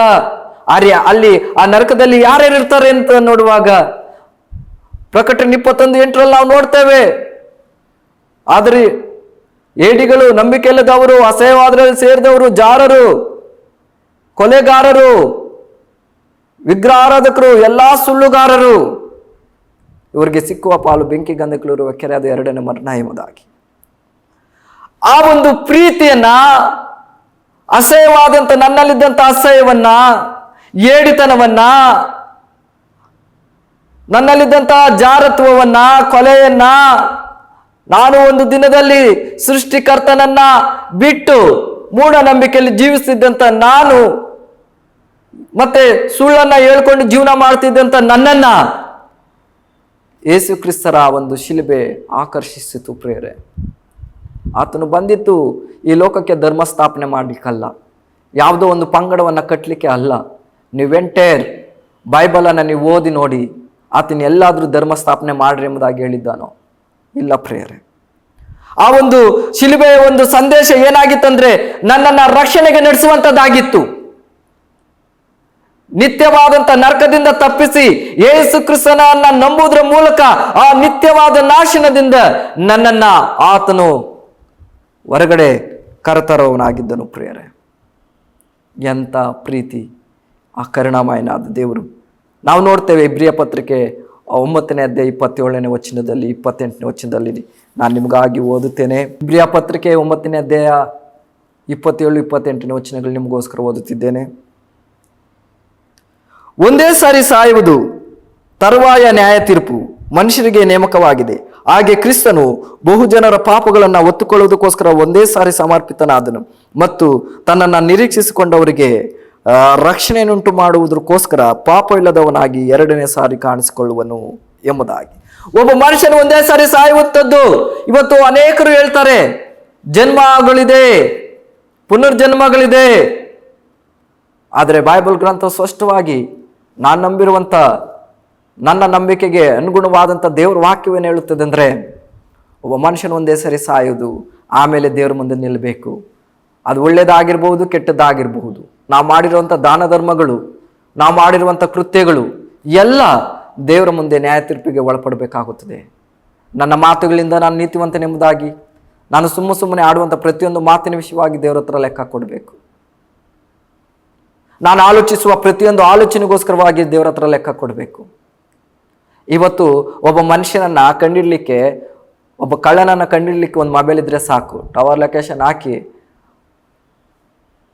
ಆರ್ಯ, ಅಲ್ಲಿ ಆ ನರಕದಲ್ಲಿ ಯಾರ್ಯಾರು ಇರ್ತಾರೆ ಅಂತ ನೋಡುವಾಗ ಪ್ರಕಟಣೆ ಇಪ್ಪತ್ತೊಂದು ಎಂಟರಲ್ಲಿ ನಾವು ನೋಡ್ತೇವೆ. ಆದರೆ ಏಡಿಗಳು ನಂಬಿಕೆ ಇಲ್ಲದವರು ಅಸಹ್ಯವಾದರಲ್ಲಿ ಸೇರಿದವರು ಜಾರರು, ಕೊಲೆಗಾರರು, ವಿಗ್ರಹಾರಾಧಕರು, ಎಲ್ಲಾ ಸುಳ್ಳುಗಾರರು. ಇವರಿಗೆ ಸಿಕ್ಕುವ ಪಾಲು ಬೆಂಕಿ ಗಂಧಕಲಿರುವ ಅದು ಎರಡನೇ ಮರಣ ಎಂಬುದಾಗಿ. ಆ ಒಂದು ಪ್ರೀತಿಯನ್ನ ಅಸಹ್ಯವಾದಂಥ ನನ್ನಲ್ಲಿದ್ದಂಥ ಅಸಹ್ಯವನ್ನ, ಏಡಿತನವನ್ನ ನನ್ನಲ್ಲಿದ್ದಂತಹ ಜಾರತ್ವವನ್ನ, ಕೊಲೆಯನ್ನ ನಾನು ಒಂದು ದಿನದಲ್ಲಿ ಸೃಷ್ಟಿಕರ್ತನನ್ನ ಬಿಟ್ಟು ಮೂಢನಂಬಿಕೆಯಲ್ಲಿ ಜೀವಿಸ್ತಿದ್ದಂತ ನಾನು ಮತ್ತೆ ಸುಳ್ಳನ್ನ ಹೇಳ್ಕೊಂಡು ಜೀವನ ಮಾಡ್ತಿದ್ದಂತ ನನ್ನನ್ನ ಯೇಸು ಕ್ರಿಸ್ತರ ಒಂದು ಶಿಲುಬೆ ಆಕರ್ಷಿಸಿತು ಪ್ರೇರೆ ಆತನು ಬಂದಿತ್ತು ಈ ಲೋಕಕ್ಕೆ ಧರ್ಮ ಸ್ಥಾಪನೆ ಮಾಡಲಿಕ್ಕಲ್ಲ. ಯಾವುದೋ ಒಂದು ಪಂಗಡವನ್ನು ಕಟ್ಟಲಿಕ್ಕೆ ಅಲ್ಲ. ನೀವೆಂಟೇರ್ ಬೈಬಲನ್ನು ನೀವು ಓದಿ ನೋಡಿ ಆತನ ಎಲ್ಲಾದರೂ ಧರ್ಮ ಸ್ಥಾಪನೆ ಮಾಡ್ರಿ ಎಂಬುದಾಗಿ ಹೇಳಿದ್ದಾನೋ. ಇಲ್ಲ ಪ್ರೇಯರೆ. ಆ ಒಂದು ಶಿಲುಬೆಯ ಒಂದು ಸಂದೇಶ ಏನಾಗಿತ್ತಂದ್ರೆ ನನ್ನನ್ನು ರಕ್ಷಣೆಗೆ ನಡೆಸುವಂಥದ್ದಾಗಿತ್ತು. ನಿತ್ಯವಾದಂತ ನರಕದಿಂದ ತಪ್ಪಿಸಿ ಯೇಸು ಕ್ರಿಸ್ತನನ್ನ ನಂಬುವುದರ ಮೂಲಕ ಆ ನಿತ್ಯವಾದ ನಾಶನದಿಂದ ನನ್ನನ್ನ ಆತನು ಹೊರಗಡೆ ಕರತರವನಾಗಿದ್ದನು ಪ್ರಿಯರೇ. ಎಂಥ ಪ್ರೀತಿ ಆ ಕರುಣಾಮಯನಾದ ದೇವರು. ನಾವು ನೋಡ್ತೇವೆ ಇಬ್ರಿಯ ಪತ್ರಿಕೆ ಒಂಬತ್ತನೇ ಅಧ್ಯಾಯ ಇಪ್ಪತ್ತೇಳನೇ ವಚನದಲ್ಲಿ, ಇಪ್ಪತ್ತೆಂಟನೇ ವಚನದಲ್ಲಿ ನಾನು ನಿಮಗಾಗಿ ಓದುತ್ತೇನೆ. ಇಬ್ರಿಯ ಪತ್ರಿಕೆ ಒಂಬತ್ತನೇ ಅಧ್ಯಾಯ ಇಪ್ಪತ್ತೇಳು, ಇಪ್ಪತ್ತೆಂಟನೇ ವಚನಗಳು ನಿಮಗೋಸ್ಕರ ಓದುತ್ತಿದ್ದೇನೆ. ಒಂದೇ ಸಾರಿ ಸಾಯುವುದು ತರುವಾಯ ನ್ಯಾಯ ತೀರ್ಪು ಮನುಷ್ಯರಿಗೆ ನೇಮಕವಾಗಿದೆ. ಹಾಗೆ ಕ್ರಿಸ್ತನು ಬಹುಜನರ ಪಾಪಗಳನ್ನು ಒತ್ತುಕೊಳ್ಳುವುದಕ್ಕೋಸ್ಕರ ಒಂದೇ ಸಾರಿ ಸಮರ್ಪಿತನಾದನು ಮತ್ತು ತನ್ನನ್ನು ನಿರೀಕ್ಷಿಸಿಕೊಂಡವರಿಗೆ ರಕ್ಷಣೆಯನ್ನುಂಟು ಮಾಡುವುದಕ್ಕೋಸ್ಕರ ಪಾಪ ಇಲ್ಲದವನಾಗಿ ಎರಡನೇ ಸಾರಿ ಕಾಣಿಸಿಕೊಳ್ಳುವನು ಎಂಬುದಾಗಿ. ಒಬ್ಬ ಮನುಷ್ಯನು ಒಂದೇ ಸಾರಿ ಸಾಯುವಂಥದ್ದು. ಇವತ್ತು ಅನೇಕರು ಹೇಳ್ತಾರೆ, ಜನ್ಮಗಳಿದೆ, ಪುನರ್ಜನ್ಮಗಳಿದೆ. ಆದರೆ ಬೈಬಲ್ ಗ್ರಂಥ ಸ್ಪಷ್ಟವಾಗಿ ನಾನು ನಂಬಿರುವಂಥ, ನನ್ನ ನಂಬಿಕೆಗೆ ಅನುಗುಣವಾದಂಥ ದೇವ್ರ ವಾಕ್ಯವೇನು ಹೇಳುತ್ತದೆ ಅಂದರೆ, ಒಬ್ಬ ಮನುಷ್ಯನ ಒಂದೇ ಸರಿ ಸಾಯೋದು ಆಮೇಲೆ ದೇವ್ರ ಮುಂದೆ ನಿಲ್ಲಬೇಕು. ಅದು ಒಳ್ಳೆಯದಾಗಿರ್ಬೋದು ಕೆಟ್ಟದ್ದಾಗಿರಬಹುದು ನಾವು ಮಾಡಿರುವಂಥ ದಾನ ಧರ್ಮಗಳು, ನಾವು ಮಾಡಿರುವಂಥ ಕೃತ್ಯಗಳು, ಎಲ್ಲ ದೇವರ ಮುಂದೆ ನ್ಯಾಯ ತೀರ್ಪಿಗೆ ಒಳಪಡಬೇಕಾಗುತ್ತದೆ. ನನ್ನ ಮಾತುಗಳಿಂದ ನಾನು ನೀತಿವಂತನೆಂಬುದಾಗಿ ನಾನು ಸುಮ್ಮ ಸುಮ್ಮನೆ ಆಡುವಂಥ ಪ್ರತಿಯೊಂದು ಮಾತಿನ ವಿಷಯವಾಗಿ ದೇವರ ಹತ್ರ ಲೆಕ್ಕ ಕೊಡಬೇಕು. ನಾನು ಆಲೋಚಿಸುವ ಪ್ರತಿಯೊಂದು ಆಲೋಚನೆಗೋಸ್ಕರವಾಗಿ ದೇವರ ಹತ್ರ ಲೆಕ್ಕ ಕೊಡಬೇಕು. ಇವತ್ತು ಒಬ್ಬ ಮನುಷ್ಯನನ್ನ ಕಂಡಿಡಲಿಕ್ಕೆ, ಒಬ್ಬ ಕಳ್ಳನನ್ನು ಕಂಡಿಡ್ಲಿಕ್ಕೆ ಒಂದು ಮೊಬೈಲ್ ಇದ್ದರೆ ಸಾಕು. ಟವರ್ ಲೊಕೇಶನ್ ಹಾಕಿ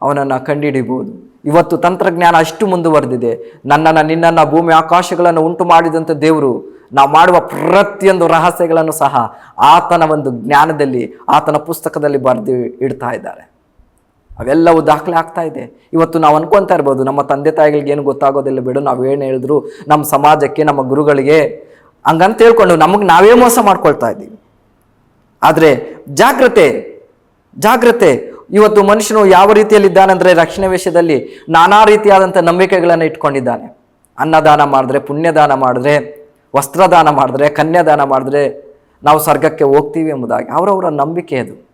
ಅವನನ್ನು ಕಂಡುಹಿಡಿಬಹುದು ಇವತ್ತು ತಂತ್ರಜ್ಞಾನ ಅಷ್ಟು ಮುಂದುವರೆದಿದೆ. ನನ್ನನ್ನು, ನಿನ್ನನ್ನು ಭೂಮಿ ಆಕಾಶಗಳನ್ನು ಉಂಟು ಮಾಡಿದಂಥ ದೇವರು ನಾವು ಮಾಡುವ ಪ್ರತಿಯೊಂದು ರಹಸ್ಯಗಳನ್ನು ಸಹ ಆತನ ಒಂದು ಜ್ಞಾನದಲ್ಲಿ, ಆತನ ಪುಸ್ತಕದಲ್ಲಿ ಬರೆದು ಇಡ್ತಾ ಇದ್ದಾರೆ. ಅವೆಲ್ಲವೂ ದಾಖಲೆ ಆಗ್ತಾ ಇದೆ. ಇವತ್ತು ನಾವು ಅನ್ಕೊತಾ ಇರ್ಬೋದು, ನಮ್ಮ ತಂದೆ ತಾಯಿಗಳಿಗೆ ಏನು ಗೊತ್ತಾಗೋದಿಲ್ಲ, ಬಿಡು, ನಾವು ಏನು ಹೇಳಿದ್ರು ನಮ್ಮ ಸಮಾಜಕ್ಕೆ, ನಮ್ಮ ಗುರುಗಳಿಗೆ. ಹಂಗಂತ ಹೇಳ್ಕೊಂಡು ನಮಗೆ ನಾವೇ ಮೋಸ ಮಾಡ್ಕೊಳ್ತಾ ಇದ್ದೀವಿ. ಆದರೆ ಜಾಗ್ರತೆ ಜಾಗ್ರತೆ ಇವತ್ತು ಮನುಷ್ಯನು ಯಾವ ರೀತಿಯಲ್ಲಿದ್ದಾನೆಂದರೆ ರಕ್ಷಣೆ ವಿಷಯದಲ್ಲಿ ನಾನಾ ರೀತಿಯಾದಂಥ ನಂಬಿಕೆಗಳನ್ನು ಇಟ್ಕೊಂಡಿದ್ದಾನೆ. ಅನ್ನದಾನ ಮಾಡಿದ್ರೆ ಪುಣ್ಯದಾನ ಮಾಡಿದ್ರೆ, ವಸ್ತ್ರದಾನ ಮಾಡಿದ್ರೆ, ಕನ್ಯಾದಾನ ಮಾಡಿದ್ರೆ ನಾವು ಸ್ವರ್ಗಕ್ಕೆ ಹೋಗ್ತೀವಿ ಎಂಬುದಾಗಿ. ಅವರವರ ನಂಬಿಕೆ ಅದು.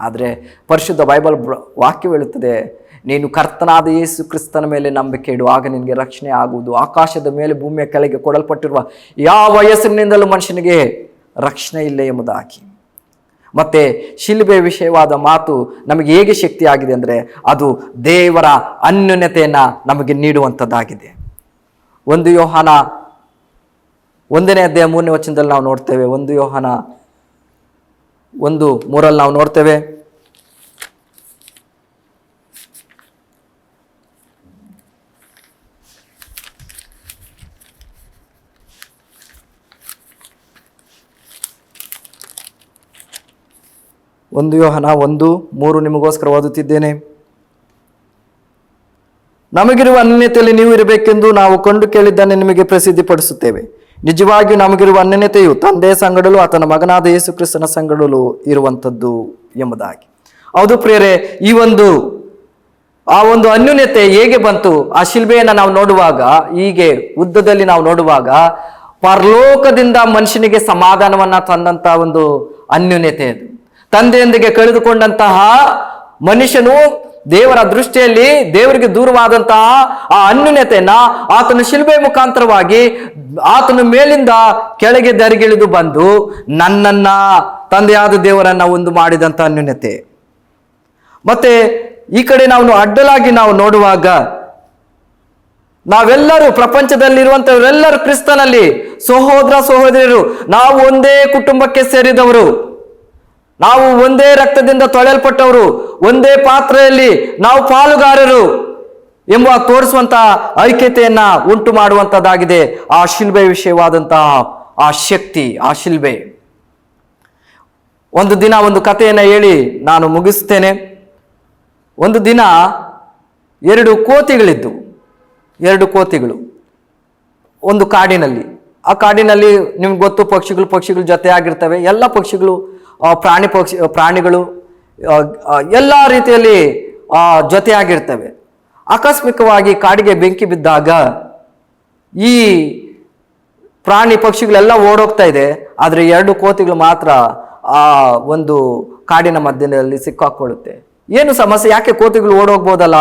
ಆದರೆ ಪರಿಶುದ್ಧ ಬೈಬಲ್ ವಾಕ್ಯ ಹೇಳುತ್ತದೆ, ನೀನು ಕರ್ತನಾದ ಯೇಸು ಕ್ರಿಸ್ತನ ಮೇಲೆ ನಂಬಿಕೆ ಇಡು, ಆಗ ನಿನಗೆ ರಕ್ಷಣೆ ಆಗುವುದು. ಆಕಾಶದ ಮೇಲೆ ಭೂಮಿಯ ಕೆಳಗೆ ಕೊಡಲ್ಪಟ್ಟಿರುವ ಯಾವ ಹೆಸರಿನಿಂದಲೂ ಮನುಷ್ಯನಿಗೆ ರಕ್ಷಣೆ ಇಲ್ಲ ಎಂಬುದಾಗಿ. ಮತ್ತೆ ಶಿಲ್ಬೆ ವಿಷಯವಾದ ಮಾತು ನಮಗೆ ಹೇಗೆ ಶಕ್ತಿಯಾಗಿದೆ ಅಂದರೆ ಅದು ದೇವರ ಅನ್ಯೋನ್ಯತೆಯನ್ನು ನಮಗೆ ನೀಡುವಂಥದ್ದಾಗಿದೆ ಒಂದು ಯೋಹಾನ ಒಂದನೇ ಅಧ್ಯಾಯ ಮೂರನೇ ವಚನದಲ್ಲಿ ನಾವು ನೋಡ್ತೇವೆ, ಒಂದು ಯೋಹಾನ ಒಂದು ಮೂರಲ್ಲಿ ನಾವು ನೋಡ್ತೇವೆ. ಒಂದು ಯೋಹನ ಒಂದು ಮೂರು ನಿಮಗೋಸ್ಕರ ಓದುತ್ತಿದ್ದೇನೆ. ನಮಗಿರುವ ಅನನ್ಯತೆಯಲ್ಲಿ ನೀವು ಇರಬೇಕೆಂದು ನಾವು ಕಂಡು ಕೇಳಿದ್ದನ್ನು ನಿಮಗೆ ಪ್ರಸಿದ್ಧಿಪಡಿಸುತ್ತೇವೆ. ನಿಜವಾಗಿಯೂ ನಮಗಿರುವ ಅನನ್ಯತೆಯು ತಂದೆ ಸಂಗಡಲು ಆತನ ಮಗನಾದ ಯೇಸು ಕ್ರಿಸ್ತನ ಸಂಗಡಲು ಇರುವಂಥದ್ದು ಎಂಬುದಾಗಿ. ಹೌದು ಪ್ರಿಯರೇ, ಈ ಒಂದು, ಆ ಒಂದು ಅನ್ಯೂನ್ಯತೆ ಹೇಗೆ ಬಂತು? ಆ ಶಿಲ್ಬೆಯನ್ನು ನಾವು ನೋಡುವಾಗ, ಹೀಗೆ ಉದ್ದದಲ್ಲಿ ನಾವು ನೋಡುವಾಗ, ಪರಲೋಕದಿಂದ ಮನುಷ್ಯನಿಗೆ ಸಮಾಧಾನವನ್ನ ತಂದಂತ ಒಂದು ಅನ್ಯೂನ್ಯತೆ ಅದು. ತಂದೆಯೊಂದಿಗೆ ಕಳೆದುಕೊಂಡಂತಹ ಮನುಷ್ಯನು ದೇವರ ದೃಷ್ಟಿಯಲ್ಲಿ ದೇವರಿಗೆ ದೂರವಾದಂತಹ ಆ ಅನ್ಯೂನ್ಯತೆಯನ್ನ ಆತನ ಶಿಲ್ಬೆ ಮುಖಾಂತರವಾಗಿ ಆತನ ಮೇಲಿಂದ ಕೆಳಗೆ ದರಿಗಿಳಿದು ಬಂದು ನನ್ನನ್ನ, ತಂದೆಯಾದ ದೇವರನ್ನ ಒಂದು ಮಾಡಿದಂತ ಅನ್ಯೂನ್ಯತೆ. ಮತ್ತೆ ಈ ಕಡೆ ನಾವು ಅಡ್ಡಲಾಗಿ ನಾವು ನೋಡುವಾಗ ನಾವೆಲ್ಲರೂ ಪ್ರಪಂಚದಲ್ಲಿರುವಂತವರೆಲ್ಲರೂ ಕ್ರಿಸ್ತನಲ್ಲಿ ಸಹೋದರ ಸಹೋದರಿಯರು, ನಾವು ಒಂದೇ ಕುಟುಂಬಕ್ಕೆ ಸೇರಿದವರು. ನಾವು ಒಂದೇ ರಕ್ತದಿಂದ ತೊಳೆಯಲ್ಪಟ್ಟವರು, ಒಂದೇ ಪಾತ್ರೆಯಲ್ಲಿ ನಾವು ಪಾಲುಗಾರರು ಎಂಬ ತೋರಿಸುವಂತಹ ಐಕ್ಯತೆಯನ್ನ ಉಂಟು ಮಾಡುವಂತದ್ದಾಗಿದೆ ಆ ಶಿಲ್ಬೆ ವಿಷಯವಾದಂತಹ ಆ ಶಕ್ತಿ, ಆ ಶಿಲ್ಬೆ. ಒಂದು ದಿನ ಒಂದು ಕಥೆಯನ್ನು ಹೇಳಿ ನಾನು ಮುಗಿಸ್ತೇನೆ ಒಂದು ದಿನ ಎರಡು ಕೋತಿಗಳಿದ್ದು, ಎರಡು ಕೋತಿಗಳು ಒಂದು ಕಾಡಿನಲ್ಲಿ. ಆ ಕಾಡಿನಲ್ಲಿ ನಿಮ್ಗೆ ಗೊತ್ತು ಪಕ್ಷಿಗಳು ಪಕ್ಷಿಗಳು ಜೊತೆ ಆಗಿರ್ತವೆ, ಎಲ್ಲ ಪಕ್ಷಿಗಳು ಪ್ರಾಣಿ ಪಕ್ಷಿ ಪ್ರಾಣಿಗಳು ಎಲ್ಲ ರೀತಿಯಲ್ಲಿ ಜೊತೆಯಾಗಿರ್ತವೆ. ಆಕಸ್ಮಿಕವಾಗಿ ಕಾಡಿಗೆ ಬೆಂಕಿ ಬಿದ್ದಾಗ ಈ ಪ್ರಾಣಿ ಪಕ್ಷಿಗಳೆಲ್ಲ ಓಡೋಗ್ತಾ ಇದೆ. ಆದರೆ ಎರಡು ಕೋತಿಗಳು ಮಾತ್ರ ಆ ಒಂದು ಕಾಡಿನ ಮಧ್ಯದಲ್ಲಿ ಸಿಕ್ಕಾಕೊಳ್ಳುತ್ತೆ. ಏನು ಸಮಸ್ಯೆ? ಯಾಕೆ ಕೋತಿಗಳು ಓಡೋಗ್ಬೋದಲ್ಲ?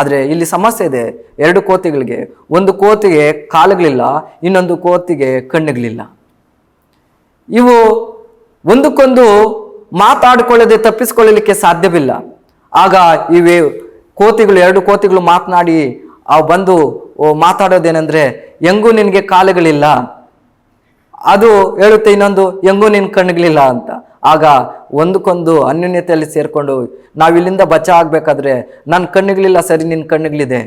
ಆದರೆ ಇಲ್ಲಿ ಸಮಸ್ಯೆ ಇದೆ. ಎರಡು ಕೋತಿಗಳಿಗೆ. ಒಂದು ಕೋತಿಗೆ ಕಾಲುಗಳಿಲ್ಲ, ಇನ್ನೊಂದು ಕೋತಿಗೆ ಕಣ್ಣುಗಳಿಲ್ಲ. ಇವು ಒಂದಕ್ಕೊಂದು ಮಾತಾಡಿಕೊಳ್ಳದೆ ತಪ್ಪಿಸಿಕೊಳ್ಳಲಿಕ್ಕೆ ಸಾಧ್ಯವಿಲ್ಲ. ಆಗ ಇವೆ ಕೋತಿಗಳು, ಎರಡು ಕೋತಿಗಳು ಮಾತನಾಡಿ ಅವು ಬಂದು ಮಾತಾಡೋದೇನೆಂದ್ರೆ ಹೆಂಗೂ ನಿನಗೆ ಕಾಲುಗಳಿಲ್ಲ. ಅದು ಹೇಳುತ್ತೆ ಇನ್ನೊಂದು ಹೆಂಗೂ ನಿನ್ನ ಕಣ್ಣುಗಳಿಲ್ಲ ಅಂತ. ಆಗ ಒಂದಕ್ಕೊಂದು ಅನ್ಯೋನ್ಯತೆಯಲ್ಲಿ ಸೇರಿಕೊಂಡು, ನಾವು ಇಲ್ಲಿಂದ ಬಚ ಆಗಬೇಕಾದ್ರೆ ನನ್ನ ಕಣ್ಣುಗಳಿಲ್ಲ ಸರಿ ನಿನ್ನ ಕಣ್ಣುಗಳಿದೆ.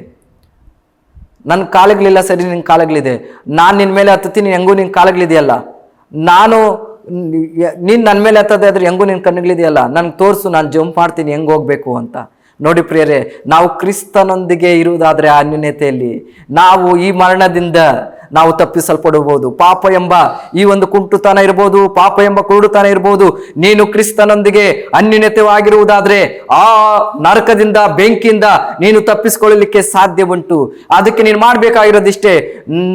ನನ್ನ ಕಾಲುಗಳಿಲ್ಲ ಸರಿ ನಿನ್ನ ಕಾಲುಗಳಿದೆ. ನಾನು ನಿನ್ನ ಮೇಲೆ ಹತ್ತುತ್ತೀನಿ ಹೆಂಗೂ ನಿನ್ನ ಕಾಲುಗಳಿದೆಯಲ್ಲ. ನಾನು ನೀನು ನನ್ನ ಮೇಲೆ ಹತ್ತದೇ ಆದರೆ ಹೆಂಗೂ ನಿನ್ನ ಕಣ್ಣುಗಳಿದೆಯಲ್ಲ? ನನಗೆ ತೋರಿಸು, ನಾನು ಜಂಪ್ ಮಾಡ್ತೀನಿ, ಹೆಂಗೆ ಹೋಗ್ಬೇಕು ಅಂತ. ನೋಡಿ ಪ್ರಿಯರೇ, ನಾವು ಕ್ರಿಸ್ತನೊಂದಿಗೆ ಇರುವುದಾದರೆ ಆ ನಾವು ಈ ಮರಣದಿಂದ ನಾವು ತಪ್ಪಿಸಲ್ಪಡಬಹುದು. ಪಾಪ ಎಂಬ ಈ ಒಂದು ಕುಂಟುತನ ಇರ್ಬೋದು, ಪಾಪ ಎಂಬ ಕುರುಡುತನ ಇರ್ಬೋದು, ನೀನು ಕ್ರಿಸ್ತನೊಂದಿಗೆ ಅನ್ಯೂನ್ಯತೆವಾಗಿರುವುದಾದ್ರೆ ಆ ನರಕದಿಂದ, ಬೆಂಕಿಯಿಂದ ನೀನು ತಪ್ಪಿಸಿಕೊಳ್ಳಲಿಕ್ಕೆ ಸಾಧ್ಯ ಉಂಟು ಅದಕ್ಕೆ ನೀನು ಮಾಡಬೇಕಾಗಿರೋದಿಷ್ಟೇ,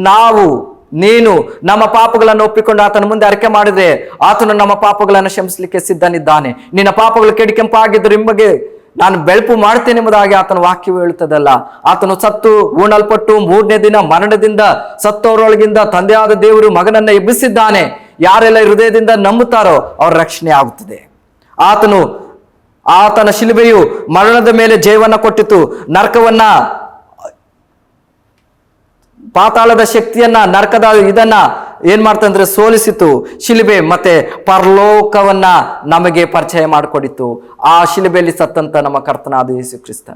ನಾವು ನೀನು ನಮ್ಮ ಪಾಪಗಳನ್ನು ಒಪ್ಪಿಕೊಂಡು ಆತನ ಮುಂದೆ ಅರಿಕೆ ಮಾಡಿದ್ರೆ ಆತನು ನಮ್ಮ ಪಾಪಗಳನ್ನು ಕ್ಷಮಿಸಲಿಕ್ಕೆ ಸಿದ್ಧನಿದ್ದಾನೆ. ನಿನ್ನ ಪಾಪಗಳು ಕೆಡಿಕೆಂಪಾಗಿದ್ದರೆ ನಿಮಗೆ ನಾನು ಬೆಳಪು ಮಾಡ್ತೇನೆ ಎಂಬುದಾಗಿ ಆತನ ವಾಕ್ಯವು ಹೇಳುತ್ತದಲ್ಲ. ಆತನು ಸತ್ತು ಊಣಲ್ಪಟ್ಟು ಮೂರನೇ ದಿನ ಮರಣದಿಂದ ಸತ್ತವರೊಳಗಿಂದ ತಂದೆಯಾದ ದೇವರು ಮಗನನ್ನ ಎಬ್ಬಿಸಿದ್ದಾನೆ. ಯಾರೆಲ್ಲ ಹೃದಯದಿಂದ ನಂಬುತ್ತಾರೋ ಅವ್ರ ರಕ್ಷಣೆ ಆಗುತ್ತದೆ. ಆತನು, ಆತನ ಶಿಲುಬೆಯು ಮರಣದ ಮೇಲೆ ಜಯವನ್ನು ಕೊಟ್ಟಿತು. ನರಕವನ್ನ ಪಾತಾಳದ ಶಕ್ತಿಯನ್ನ, ನರಕದ ಇದನ್ನ ಏನ್ ಮಾಡ್ತಂದ್ರೆ ಸೋಲಿಸಿತು. ಶಿಲುಬೆ ಮತ್ತೆ ಪರಲೋಕವನ್ನ ನಮಗೆ ಪರಿಚಯ ಮಾಡಿಕೊಡಿತು. ಆ ಶಿಲುಬೆಯಲ್ಲಿ ಸತ್ತಂತ ನಮ್ಮ ಕರ್ತನಾದ ಯೇಸು ಕ್ರಿಸ್ತ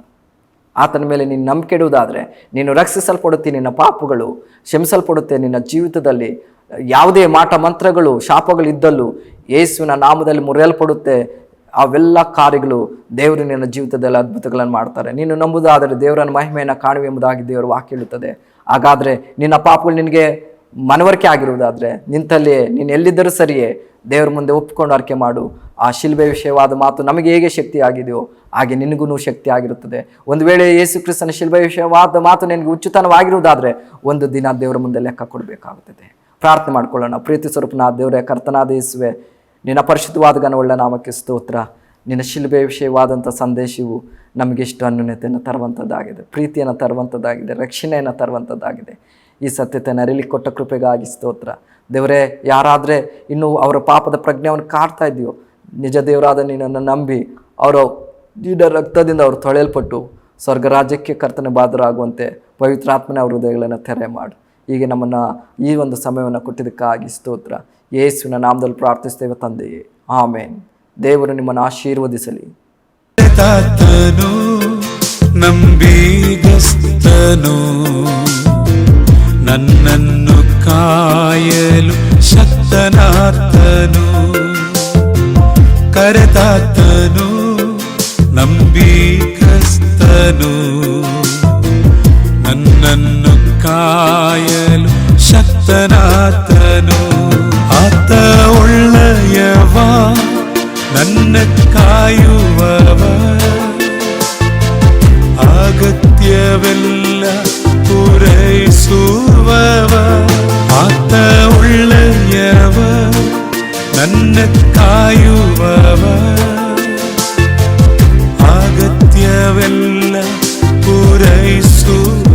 ಆತನ ಮೇಲೆ ನೀನು ನಂಬಿಕೆ ಇಡುವುದಾದ್ರೆ ನೀನು ರಕ್ಷಿಸಲ್ಪಡುತ್ತೆ ನಿನ್ನ ಪಾಪಗಳು, ಕ್ಷಮಿಸಲ್ಪಡುತ್ತೆ ನಿನ್ನ ಜೀವಿತದಲ್ಲಿ. ಯಾವುದೇ ಮಾಟ ಮಂತ್ರಗಳು, ಶಾಪಗಳು ಇದ್ದಲ್ಲೂ ಯೇಸುವಿನ ನಾಮದಲ್ಲಿ ಮುರಿಯಲ್ಪಡುತ್ತೆ. ಅವೆಲ್ಲ ಕಾರ್ಯಗಳು ದೇವರು ನಿನ್ನ ಜೀವಿತದಲ್ಲಿ ಅದ್ಭುತಗಳನ್ನು ಮಾಡ್ತಾರೆ. ನೀನು ನಂಬುದಾದರೆ ದೇವರನ್ನು ಮಹಿಮೆಯನ್ನು ಕಾಣುವೆ ಎಂಬುದಾಗಿ ದೇವರು ವಾಕ್ಯ ಹೇಳುತ್ತದೆ. ಹಾಗಾದರೆ ನಿನ್ನ ಪಾಪಗಳು ನಿನಗೆ ಮನವರಿಕೆ ಆಗಿರುವುದಾದರೆ ನಿಂತಲ್ಲಿ ನೀನು ಎಲ್ಲಿದ್ದರೂ ಸರಿಯೇ ದೇವರ ಮುಂದೆ ಒಪ್ಪಿಕೊಂಡು ಅರಿಕೆ ಮಾಡು. ಆ ಶಿಲ್ಬೆ ವಿಷಯವಾದ ಮಾತು ನಮಗೆ ಹೇಗೆ ಶಕ್ತಿ ಆಗಿದೆಯೋ ಹಾಗೆ ನಿನಗೂ ಶಕ್ತಿ ಆಗಿರುತ್ತದೆ. ಒಂದು ವೇಳೆ ಯೇಸು ಕ್ರಿಸ್ತನ ಶಿಲ್ಬೆ ವಿಷಯವಾದ ಮಾತು ನಿನಗೆ ಉಚಿತನವಾಗಿರುವುದಾದರೆ ಒಂದು ದಿನ ದೇವರ ಮುಂದೆ ಲೆಕ್ಕ ಕೊಡಬೇಕಾಗುತ್ತದೆ. ಪ್ರಾರ್ಥನೆ ಮಾಡ್ಕೊಳ್ಳೋಣ. ಪ್ರೀತಿ ಸ್ವರೂಪನ ದೇವರೇ, ಕರ್ತನಾದ ಯೇಸುವೆ, ನಿನ್ನ ಪರಿಶುದ್ಧವಾದ ಘನವುಳ್ಳ ನಾಮಕ್ಕೆ ಸ್ತೋತ್ರ. ನಿನ್ನ ಶಿಲ್ಬೆ ವಿಷಯವಾದಂಥ ಸಂದೇಶವು ನಮಗಿಷ್ಟು ಅನ್ಯೂನ್ಯತೆಯನ್ನು ತರುವಂಥದ್ದಾಗಿದೆ, ಪ್ರೀತಿಯನ್ನು ತರುವಂಥದ್ದಾಗಿದೆ, ರಕ್ಷಣೆಯನ್ನು ತರುವಂಥದ್ದಾಗಿದೆ. ಈ ಸತ್ಯತೆಯನ್ನು ಅರಿಲಿಕ್ಕೆ ಕೊಟ್ಟ ಕೃಪೆಗಾಗಿ ಸ್ತೋತ್ರ. ದೇವರೇ, ಯಾರಾದರೆ ಇನ್ನೂ ಅವರ ಪಾಪದ ಪ್ರಜ್ಞೆಯನ್ನು ಕಾಡ್ತಾ ಇದೆಯೋ ನಿಜ ದೇವರಾದ ನೀನನ್ನು ನಂಬಿ ಅವರ ದೀಡ ರಕ್ತದಿಂದ ಅವರು ತೊಳೆಯಲ್ಪಟ್ಟು ಸ್ವರ್ಗ ರಾಜ್ಯಕ್ಕೆ ಕರ್ತನೆ ಬಾದರಾಗುವಂತೆ ಪವಿತ್ರಾತ್ಮನ ಅವರ ಹೃದಯಗಳನ್ನು ತೆರೆ ಮಾಡು. ಹೀಗೆ ನಮ್ಮನ್ನು ಈ ಒಂದು ಸಮಯವನ್ನು ಕೊಟ್ಟಿದ್ದಕ್ಕಾಗಿ ಸ್ತೋತ್ರ. ಯೇಸುವಿನ ನಾಮದಲ್ಲಿ ಪ್ರಾರ್ಥಿಸ್ತೇವೆ ತಂದೆಯೇ. ಆಮೇನ್. ದೇವರು ನಿಮ್ಮನ್ನು ಆಶೀರ್ವದಿಸಲಿ. ತಾತನು ನಂಬಿಗಸ್ತನು ನನ್ನನ್ನು ಕಾಯಲು ಶಕ್ತನಾತನು ಕರೆತಾತನು ನಂಬಿಗಸ್ತನು ನನ್ನನ್ನು ಕಾಯಲು ಶಕ್ತನಾತನು ಆತ ಒಳ್ಳೆಯವ ನನ್ನ ಕಾಯುವವ ಅಗತ್ಯವೆಲ್ಲ ಪೂರೈಸುವವ ಆತ ಒಳ್ಳೆಯವ ನನ್ನ ಕಾಯುವವ ಅಗತ್ಯವೆಲ್ಲ ಪೂರೈಸುವ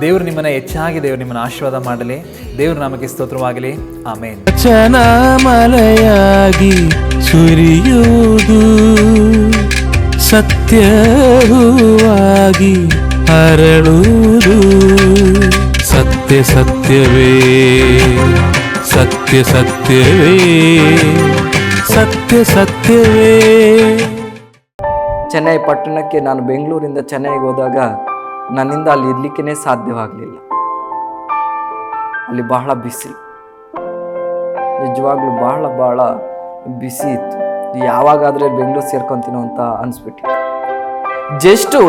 ದೇವರು ನಿಮ್ಮನ್ನು ಹೆಚ್ಚಾಗಿ ದೇವರು ನಿಮ್ಮನ್ನು ಆಶೀರ್ವಾದ ಮಾಡಲಿ. ದೇವರು ನಮಗೆ ಸ್ತೋತ್ರವಾಗಲಿ. ಆಮೇಲೆ ಚನ ಮಲೆಯಾಗಿ ಸುರಿಯುವುದು ಸತ್ಯವಾಗಿ ಹರಳುವುದು ಸತ್ಯ ಸತ್ಯವೇ ಸತ್ಯ ಸತ್ಯವೇ ಸತ್ಯ ಸತ್ಯವೇ. ಚೆನ್ನೈ ಪಟ್ಟಣಕ್ಕೆ ನಾನು ಬೆಂಗಳೂರಿಂದ ಚೆನ್ನೈಗೆ ಹೋದಾಗ ನನ್ನಿಂದ ಅಲ್ಲಿ ಇರ್ಲಿಕ್ಕೆ ಸಾಧ್ಯವಾಗಲಿಲ್ಲ. ಅಲ್ಲಿ ಬಹಳ ಬಿಸಿಲು ನಿಜವಾಗ್ಲೂ ಬಹಳ ಬಹಳ ಬಿಸಿ ಇತ್ತು. ಯಾವಾಗಾದ್ರೆ ಬೆಂಗಳೂರು ಸೇರ್ಕೊಂತೀನೋ ಅಂತ ಅನಿಸ್ಬಿಟ್ಟಿತ್ತು. ಜಸ್ಟು